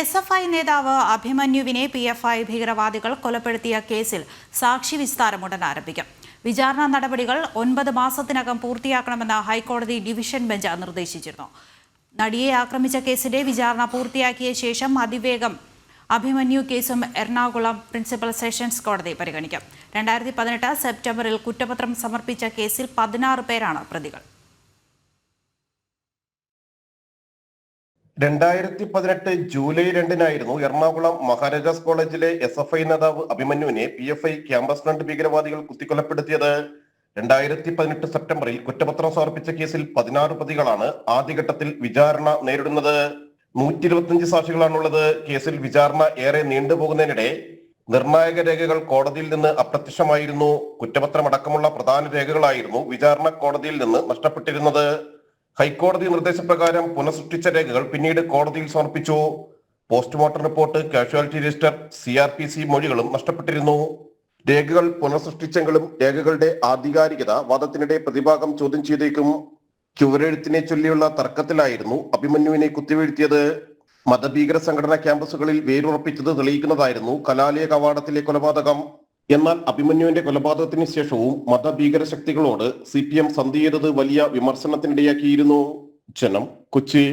S F I നേതാവ് അഭിമന്യുവിനെ P F I ഭീകരവാദികൾ കൊലപ്പെടുത്തിയ കേസിൽ സാക്ഷി വിസ്താരം ഉടൻ ആരംഭിക്കും. വിചാരണ നടപടികൾ ഒൻപത് മാസത്തിനകം പൂർത്തിയാക്കണമെന്ന് ഹൈക്കോടതി ഡിവിഷൻ ബെഞ്ച് നിർദ്ദേശിച്ചിരുന്നു. നടിയെ ആക്രമിച്ച കേസിന്റെ വിചാരണ പൂർത്തിയാക്കിയ ശേഷം അതിവേഗം അഭിമന്യു കേസും എറണാകുളം പ്രിൻസിപ്പൽ സെഷൻസ് കോടതി പരിഗണിക്കും. രണ്ടായിരത്തി പതിനെട്ട് സെപ്റ്റംബറിൽ കുറ്റപത്രം സമർപ്പിച്ച കേസിൽ പതിനാറ് പേരാണ് പ്രതികൾ. രണ്ടായിരത്തി പതിനെട്ട് ജൂലൈ രണ്ടിനായിരുന്നു എറണാകുളം മഹാരാജാസ് കോളേജിലെ എസ് എഫ് ഐ നേതാവ് അഭിമന്യുവിനെ P F I campus front ഭീകരവാദികൾ കുത്തിക്കൊലപ്പെടുത്തിയത്. രണ്ടായിരത്തി പതിനെട്ട് സെപ്റ്റംബറിൽ കുറ്റപത്രം സമർപ്പിച്ച കേസിൽ പതിനാറ് പ്രതികളാണ് ആദ്യഘട്ടത്തിൽ വിചാരണ നേരിടുന്നത്. നൂറ്റി ഇരുപത്തിയഞ്ച് സാക്ഷികളാണുള്ളത്. കേസിൽ വിചാരണ ഏറെ നീണ്ടുപോകുന്നതിനിടെ നിർണായക രേഖകൾ കോടതിയിൽ നിന്ന് അപ്രത്യക്ഷമായിരുന്നു. കുറ്റപത്രമടക്കമുള്ള പ്രധാന രേഖകളായിരുന്നു വിചാരണ കോടതിയിൽ നിന്ന് നഷ്ടപ്പെട്ടിരുന്നത്. ഹൈക്കോടതി നിർദ്ദേശപ്രകാരം പുനഃസൃഷ്ടിച്ച രേഖകൾ പിന്നീട് കോടതിയിൽ സമർപ്പിച്ചു. Postmortem report casualty register C R P C മൊഴികളും നഷ്ടപ്പെട്ടിരുന്നു. രേഖകൾ പുനഃസൃഷ്ടിച്ചെങ്കിലും രേഖകളുടെ ആധികാരികത വാദത്തിനിടെ പ്രതിഭാഗം ചോദ്യം ചെയ്തേക്കും. ചുവരെഴുത്തിനെ ചൊല്ലിയുള്ള തർക്കത്തിലായിരുന്നു അഭിമന്യുവിനെ കുത്തിവീഴ്ത്തിയത്. മതഭീകര സംഘടനാ ക്യാമ്പസുകളിൽ വേരുറപ്പിച്ചത് തെളിയിക്കുന്നതായിരുന്നു കലാലയ കവാടത്തിലെ കൊലപാതകം. എന്നാൽ അഭിമന്യുവിന്റെ കൊലപാതകത്തിന് ശേഷവും മതഭീകര ശക്തികളോട് സി പി എം സന്ധി ചെയ്തത് വലിയ വിമർശനത്തിനിടയാക്കിയിരുന്നു. ജനം കൊച്ചി.